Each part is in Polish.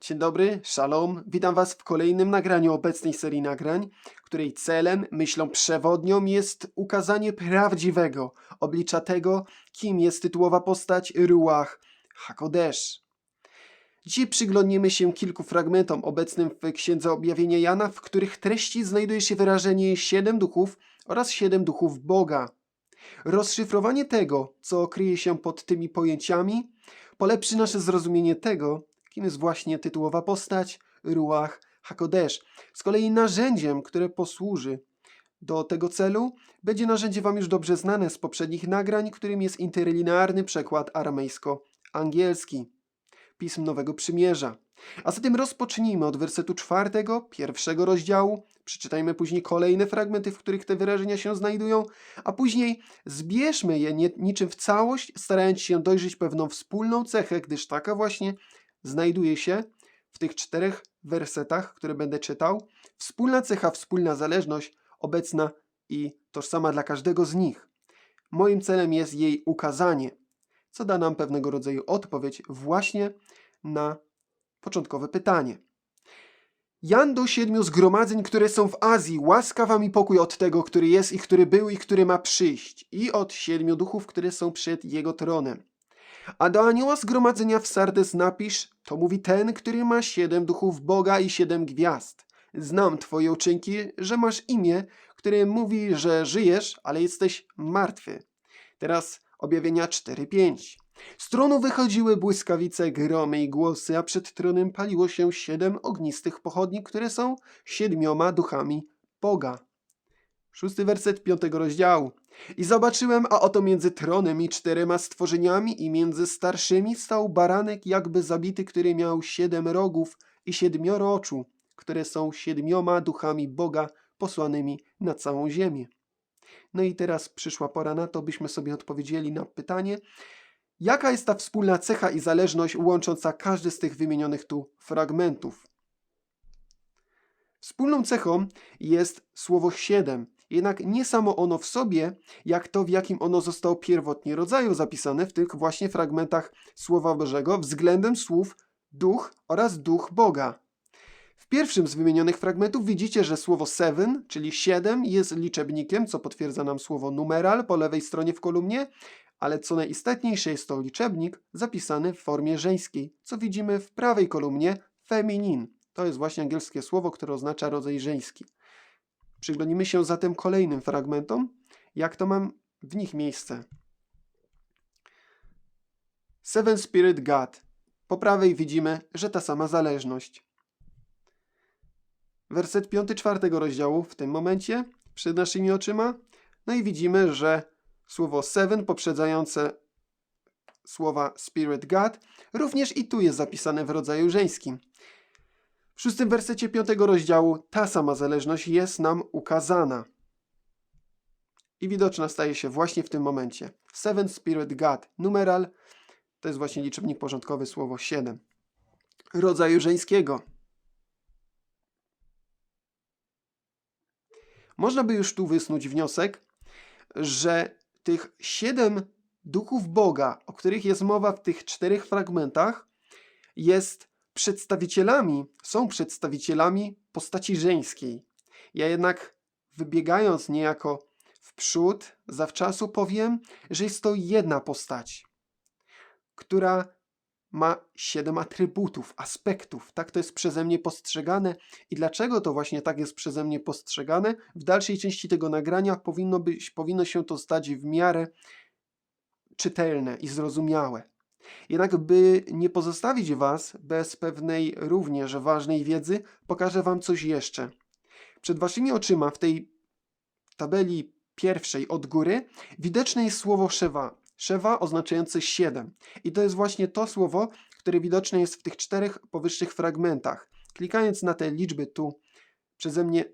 Dzień dobry, shalom. Witam Was w kolejnym nagraniu obecnej serii nagrań, której celem, myślą przewodnią jest ukazanie prawdziwego oblicza tego, kim jest tytułowa postać Ruach Hakodesz. Dzisiaj przyglądniemy się kilku fragmentom obecnym w Księdze Objawienia Jana, w których treści znajduje się wyrażenie siedem duchów oraz siedem duchów Boga. Rozszyfrowanie tego, co kryje się pod tymi pojęciami, polepszy nasze zrozumienie tego, kim jest właśnie tytułowa postać Ruach Hakodesz. Z kolei narzędziem, które posłuży do tego celu, będzie narzędzie Wam już dobrze znane z poprzednich nagrań, którym jest interlinearny przekład aramejsko-angielski Pism Nowego Przymierza. A zatem rozpocznijmy od wersetu czwartego, pierwszego rozdziału. Przeczytajmy później kolejne fragmenty, w których te wyrażenia się znajdują, a później zbierzmy je niczym w całość, starając się dojrzeć pewną wspólną cechę, gdyż taka właśnie znajduje się w tych czterech wersetach, które będę czytał. Wspólna cecha, wspólna zależność, obecna i tożsama dla każdego z nich. Moim celem jest jej ukazanie, co da nam pewnego rodzaju odpowiedź właśnie na początkowe pytanie. Jan do siedmiu zgromadzeń, które są w Azji, łaska wam i pokój od tego, który jest i który był i który ma przyjść, i od siedmiu duchów, które są przed jego tronem. A do anioła zgromadzenia w Sardes napisz, to mówi ten, który ma siedem duchów Boga i siedem gwiazd. Znam twoje uczynki, że masz imię, które mówi, że żyjesz, ale jesteś martwy. Teraz objawienia 4-5. Z tronu wychodziły błyskawice, gromy i głosy, a przed tronem paliło się siedem ognistych pochodni, które są siedmioma duchami Boga. Szósty werset piątego rozdziału. I zobaczyłem, a oto między tronem i czterema stworzeniami i między starszymi stał baranek jakby zabity, który miał siedem rogów i siedmioro oczu, które są siedmioma duchami Boga posłanymi na całą ziemię. No i teraz przyszła pora na to, byśmy sobie odpowiedzieli na pytanie, jaka jest ta wspólna cecha i zależność łącząca każdy z tych wymienionych tu fragmentów. Wspólną cechą jest słowo siedem, jednak nie samo ono w sobie, jak to w jakim ono zostało pierwotnie rodzaju zapisane w tych właśnie fragmentach Słowa Bożego względem słów duch oraz duch Boga. W pierwszym z wymienionych fragmentów widzicie, że słowo seven, czyli siedem, jest liczebnikiem, co potwierdza nam słowo numeral po lewej stronie w kolumnie, ale co najistotniejsze jest to liczebnik zapisany w formie żeńskiej, co widzimy w prawej kolumnie feminin. To jest właśnie angielskie słowo, które oznacza rodzaj żeński. Przyglądnijmy się zatem kolejnym fragmentom, jak to mam w nich miejsce. Seven Spirit God. Po prawej widzimy, że ta sama zależność. Werset 5-4 rozdziału w tym momencie przed naszymi oczyma. No i widzimy, że słowo seven poprzedzające słowa Spirit God również i tu jest zapisane w rodzaju żeńskim. W szóstym wersecie piątego rozdziału ta sama zależność jest nam ukazana. I widoczna staje się właśnie w tym momencie. Seven Spirit God, numeral, to jest właśnie liczebnik porządkowy słowo 7. Rodzaju żeńskiego. Można by już tu wysnuć wniosek, że tych siedem duchów Boga, o których jest mowa w tych czterech fragmentach, jest przedstawicielami, są przedstawicielami postaci żeńskiej. Ja jednak wybiegając niejako w przód, zawczasu powiem, że jest to jedna postać, która ma siedem atrybutów, aspektów. Tak to jest przeze mnie postrzegane. I dlaczego to właśnie tak jest przeze mnie postrzegane? W dalszej części tego nagrania powinno, być, powinno się to stać w miarę czytelne i zrozumiałe. Jednak, by nie pozostawić Was bez pewnej również ważnej wiedzy, pokażę Wam coś jeszcze. Przed Waszymi oczyma w tej tabeli pierwszej od góry widoczne jest słowo Szewa. Szewa oznaczające 7. I to jest właśnie to słowo, które widoczne jest w tych czterech powyższych fragmentach. Klikając na te liczby tu przeze mnie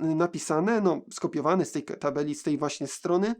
napisane, no skopiowane z tej tabeli, z tej właśnie strony,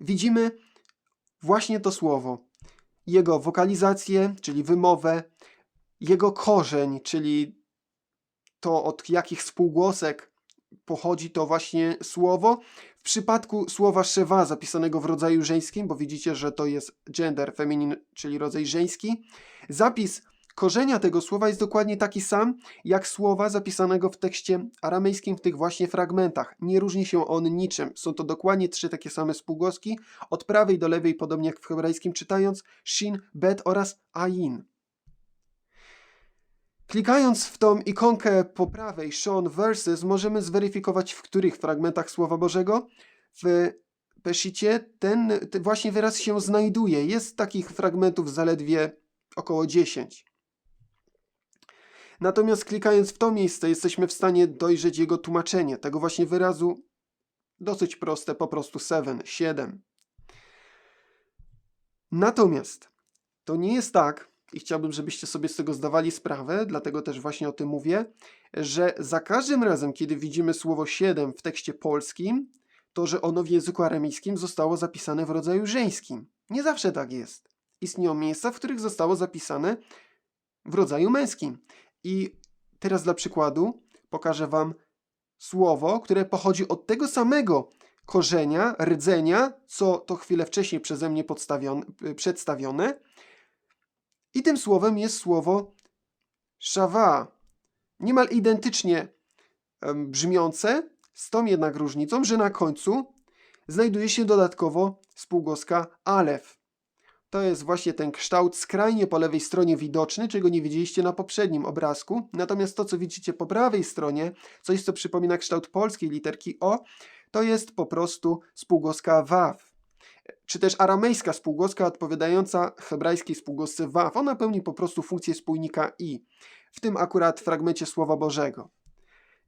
widzimy właśnie to słowo. Jego wokalizację, czyli wymowę, jego korzeń, czyli to od jakich spółgłosek pochodzi to właśnie słowo. W przypadku słowa szewa zapisanego w rodzaju żeńskim, bo widzicie, że to jest gender feminin, czyli rodzaj żeński, zapis korzenia tego słowa jest dokładnie taki sam, jak słowa zapisanego w tekście aramejskim w tych właśnie fragmentach. Nie różni się on niczym. Są to dokładnie trzy takie same spółgłoski, od prawej do lewej, podobnie jak w hebrajskim czytając, shin, bet oraz ain. Klikając w tą ikonkę po prawej, Shown Verses, możemy zweryfikować, w których fragmentach Słowa Bożego w Peshicie ten, ten właśnie wyraz się znajduje. Jest takich fragmentów zaledwie około 10. Natomiast klikając w to miejsce, jesteśmy w stanie dojrzeć jego tłumaczenie tego właśnie wyrazu. Dosyć proste, po prostu 7, 7. Natomiast to nie jest tak, i chciałbym, żebyście sobie z tego zdawali sprawę, dlatego też właśnie o tym mówię, że za każdym razem, kiedy widzimy słowo 7 w tekście polskim, to że ono w języku aramejskim zostało zapisane w rodzaju żeńskim. Nie zawsze tak jest. Istnieją miejsca, w których zostało zapisane w rodzaju męskim. I teraz dla przykładu pokażę Wam słowo, które pochodzi od tego samego korzenia, rdzenia, co to chwilę wcześniej przeze mnie podstawione- przedstawione. I tym słowem jest słowo szawa. Niemal identycznie brzmiące, z tą jednak różnicą, że na końcu znajduje się dodatkowo spółgłoska alef. To jest właśnie ten kształt skrajnie po lewej stronie widoczny, czego nie widzieliście na poprzednim obrazku. Natomiast to, co widzicie po prawej stronie, coś, co przypomina kształt polskiej literki O, to jest po prostu spółgłoska waw. Czy też aramejska spółgłoska odpowiadająca hebrajskiej spółgłosce waw. Ona pełni po prostu funkcję spójnika i, w tym akurat fragmencie Słowa Bożego.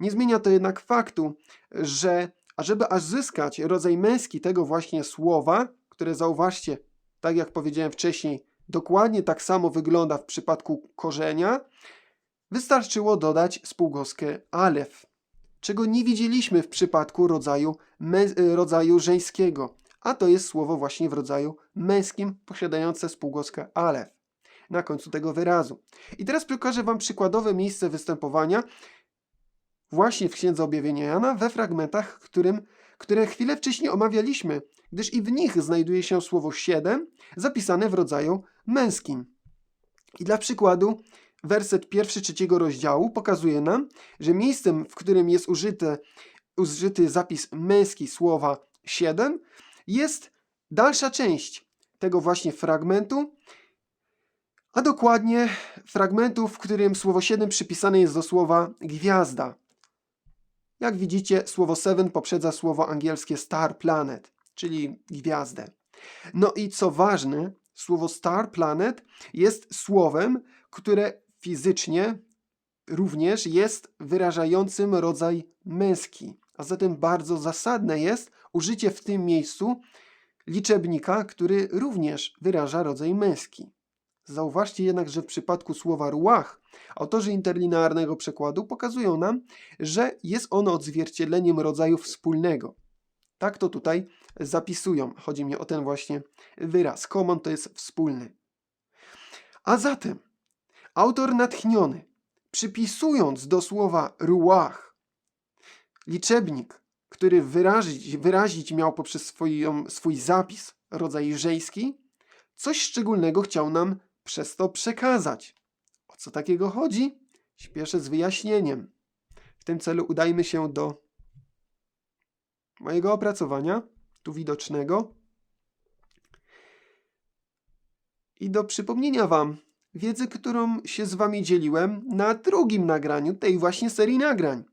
Nie zmienia to jednak faktu, że ażeby aż zyskać rodzaj męski tego właśnie słowa, które zauważcie, tak jak powiedziałem wcześniej, dokładnie tak samo wygląda w przypadku korzenia, wystarczyło dodać spółgłoskę alef, czego nie widzieliśmy w przypadku rodzaju, y, rodzaju żeńskiego, a to jest słowo właśnie w rodzaju męskim posiadające spółgłoskę alef na końcu tego wyrazu. I teraz pokażę Wam przykładowe miejsce występowania właśnie w Księdze Objawienia Jana we fragmentach, którym, które chwilę wcześniej omawialiśmy, gdyż i w nich znajduje się słowo 7 zapisane w rodzaju męskim. I dla przykładu, werset pierwszy trzeciego rozdziału pokazuje nam, że miejscem, w którym jest użyte, użyty zapis męski słowa 7, jest dalsza część tego właśnie fragmentu, a dokładnie fragmentu, w którym słowo 7 przypisane jest do słowa gwiazda. Jak widzicie, słowo seven poprzedza słowo angielskie star planet, czyli gwiazdę. No i co ważne, słowo star planet jest słowem, które fizycznie również jest wyrażającym rodzaj męski. A zatem bardzo zasadne jest użycie w tym miejscu liczebnika, który również wyraża rodzaj męski. Zauważcie jednak, że w przypadku słowa ruach autorzy interlinearnego przekładu pokazują nam, że jest ono odzwierciedleniem rodzaju wspólnego. Tak to tutaj zapisują. Chodzi mi o ten właśnie wyraz. Common to jest wspólny. A zatem autor natchniony, przypisując do słowa ruach liczebnik, który wyrazić, wyrazić miał poprzez swoją, swój zapis rodzaj żeński, coś szczególnego chciał nam przez to przekazać. O co takiego chodzi? Śpieszę z wyjaśnieniem. W tym celu udajmy się do mojego opracowania, tu widocznego, i do przypomnienia Wam wiedzy, którą się z Wami dzieliłem na drugim nagraniu tej właśnie serii nagrań.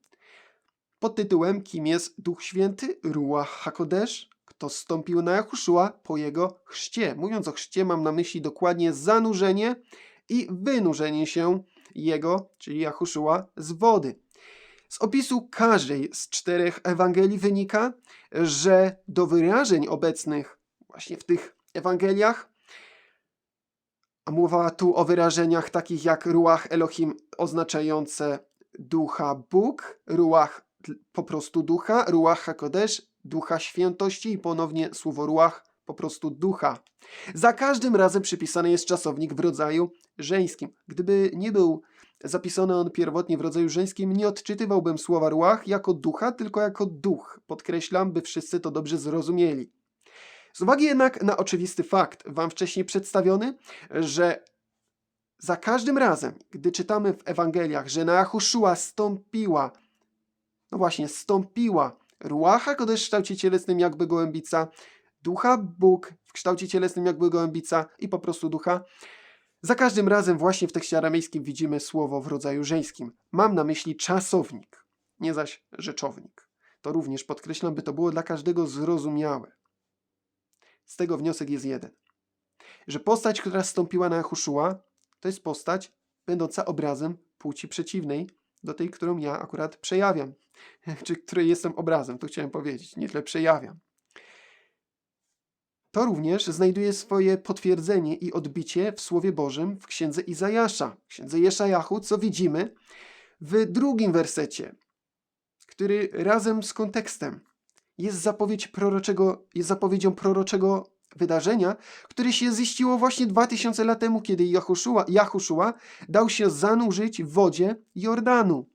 Pod tytułem Kim jest Duch Święty? Ruach HaKodesh? Kto zstąpił na Jachuszua po jego chrzcie? Mówiąc o chrzcie mam na myśli dokładnie zanurzenie i wynurzenie się jego, czyli Jachuszua, z wody. Z opisu każdej z czterech Ewangelii wynika, że do wyrażeń obecnych właśnie w tych Ewangeliach, a mowa tu o wyrażeniach takich jak Ruach Elohim oznaczające ducha Bóg, Ruach po prostu ducha, Ruach HaKodesh, ducha świętości i ponownie słowo Ruach po prostu ducha. Za każdym razem przypisany jest czasownik w rodzaju żeńskim. Gdyby nie był zapisany on pierwotnie w rodzaju żeńskim, nie odczytywałbym słowa ruach jako ducha, tylko jako duch. Podkreślam, by wszyscy to dobrze zrozumieli. Z uwagi jednak na oczywisty fakt, wam wcześniej przedstawiony, że za każdym razem, gdy czytamy w Ewangeliach, że na Jachuszua stąpiła, no właśnie, stąpiła Ruacha Kodesh w kształcie cielesnym jakby gołębica, Ducha Bóg w kształcie cielesnym jakby gołębica i po prostu Ducha, za każdym razem właśnie w tekście aramejskim widzimy słowo w rodzaju żeńskim. Mam na myśli czasownik, nie zaś rzeczownik. To również podkreślam, by to było dla każdego zrozumiałe. Z tego wniosek jest jeden. Że postać, która stąpiła na Jachuszua, to jest postać będąca obrazem płci przeciwnej do tej, którą ja akurat przejawiam. Czy której jestem obrazem, to chciałem powiedzieć, nie tyle przejawiam. To również znajduje swoje potwierdzenie i odbicie w Słowie Bożym w księdze Izajasza, księdze Jeszajachu, co widzimy w drugim wersecie, który razem z kontekstem jest, zapowiedź proroczego, jest zapowiedzią proroczego wydarzenia, które się ziściło właśnie 2000 lat temu, kiedy Jachuszua dał się zanurzyć w wodzie Jordanu.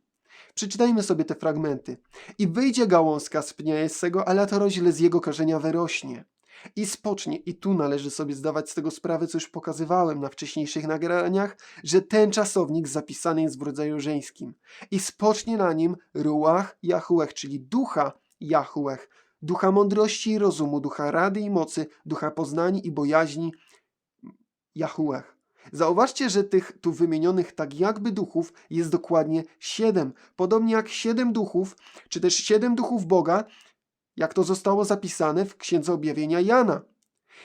Przeczytajmy sobie te fragmenty. I wyjdzie gałązka z pnia Jessego, a latoroźle z jego korzenia wyrośnie. I spocznie, i tu należy sobie zdawać z tego sprawę, co już pokazywałem na wcześniejszych nagraniach, że ten czasownik zapisany jest w rodzaju żeńskim. I spocznie na nim ruach Jachuech, czyli ducha Jachuech, ducha mądrości i rozumu, ducha rady i mocy, ducha poznania i bojaźni Jachuech. Zauważcie, że tych tu wymienionych tak jakby duchów jest dokładnie siedem. Podobnie jak siedem duchów, czy też siedem duchów Boga, jak to zostało zapisane w Księdze Objawienia Jana.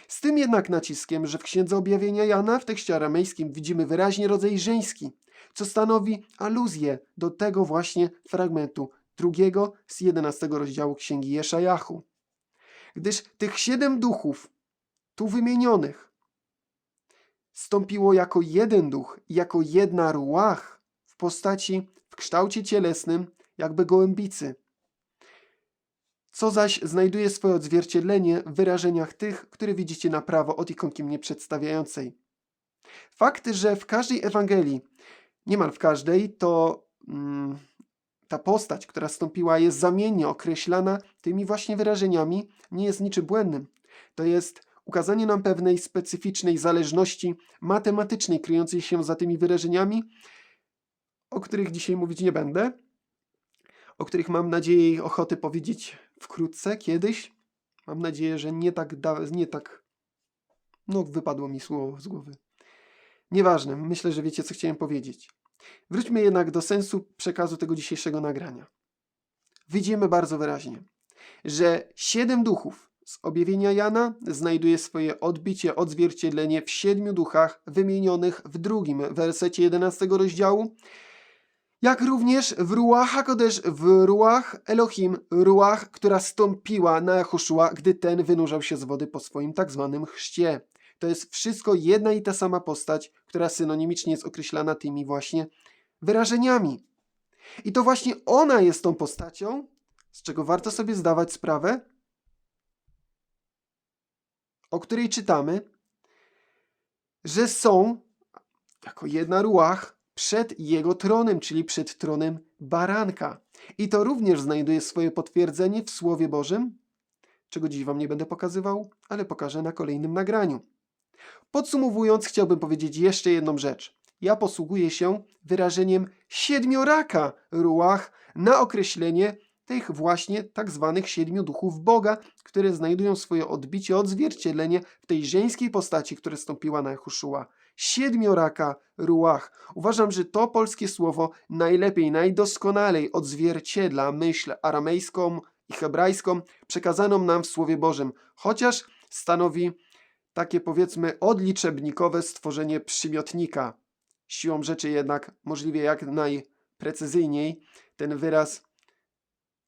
Z tym jednak naciskiem, że w Księdze Objawienia Jana w tekście aramejskim widzimy wyraźnie rodzaj żeński, co stanowi aluzję do tego właśnie fragmentu drugiego z jedenastego rozdziału Księgi Jeszajachu. Gdyż tych siedem duchów tu wymienionych stąpiło jako jeden duch, jako jedna ruach w postaci, w kształcie cielesnym, jakby gołębicy. Co zaś znajduje swoje odzwierciedlenie w wyrażeniach tych, które widzicie na prawo od ikonki mnie przedstawiającej. Fakt, że w każdej Ewangelii, niemal w każdej, to mm, ta postać, która stąpiła, jest zamiennie określana tymi właśnie wyrażeniami, nie jest niczym błędnym. To jest ukazanie nam pewnej specyficznej zależności matematycznej kryjącej się za tymi wyrażeniami, o których dzisiaj mówić nie będę, o których mam nadzieję i ochoty powiedzieć wkrótce, kiedyś. Mam nadzieję, że nie tak, da, nie tak, no wypadło mi słowo z głowy. Nieważne, myślę, że wiecie, co chciałem powiedzieć. Wróćmy jednak do sensu przekazu tego dzisiejszego nagrania. Widzimy bardzo wyraźnie, że siedem duchów z objawienia Jana znajduje swoje odbicie, odzwierciedlenie w siedmiu duchach wymienionych w drugim wersecie 11 rozdziału, jak również w Ruach HaKodesh, w Ruach Elohim, Ruach, która stąpiła na Jachoszua, gdy ten wynurzał się z wody po swoim tak zwanym chrzcie. To jest wszystko jedna i ta sama postać, która synonimicznie jest określana tymi właśnie wyrażeniami. I to właśnie ona jest tą postacią, z czego warto sobie zdawać sprawę, o której czytamy, że są jako jedna ruach przed jego tronem, czyli przed tronem baranka. I to również znajduje swoje potwierdzenie w Słowie Bożym, czego dziś Wam nie będę pokazywał, ale pokażę na kolejnym nagraniu. Podsumowując, chciałbym powiedzieć jeszcze jedną rzecz. Ja posługuję się wyrażeniem siedmioraka ruach na określenie tych właśnie tak zwanych siedmiu duchów Boga, które znajdują swoje odbicie, odzwierciedlenie w tej żeńskiej postaci, która stąpiła na Jehoszua. Siedmioraka ruach. Uważam, że to polskie słowo najlepiej, najdoskonalej odzwierciedla myśl aramejską i hebrajską przekazaną nam w Słowie Bożym, chociaż stanowi takie powiedzmy odliczebnikowe stworzenie przymiotnika. Siłą rzeczy jednak możliwie jak najprecyzyjniej ten wyraz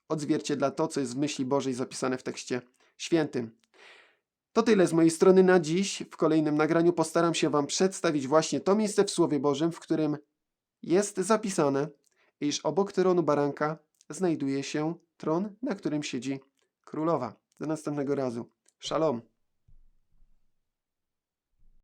odzwierciedla to, co jest w myśli Bożej zapisane w tekście świętym. To tyle z mojej strony na dziś. W kolejnym nagraniu postaram się Wam przedstawić właśnie to miejsce w Słowie Bożym, w którym jest zapisane, iż obok tronu baranka znajduje się tron, na którym siedzi królowa. Do następnego razu. Shalom.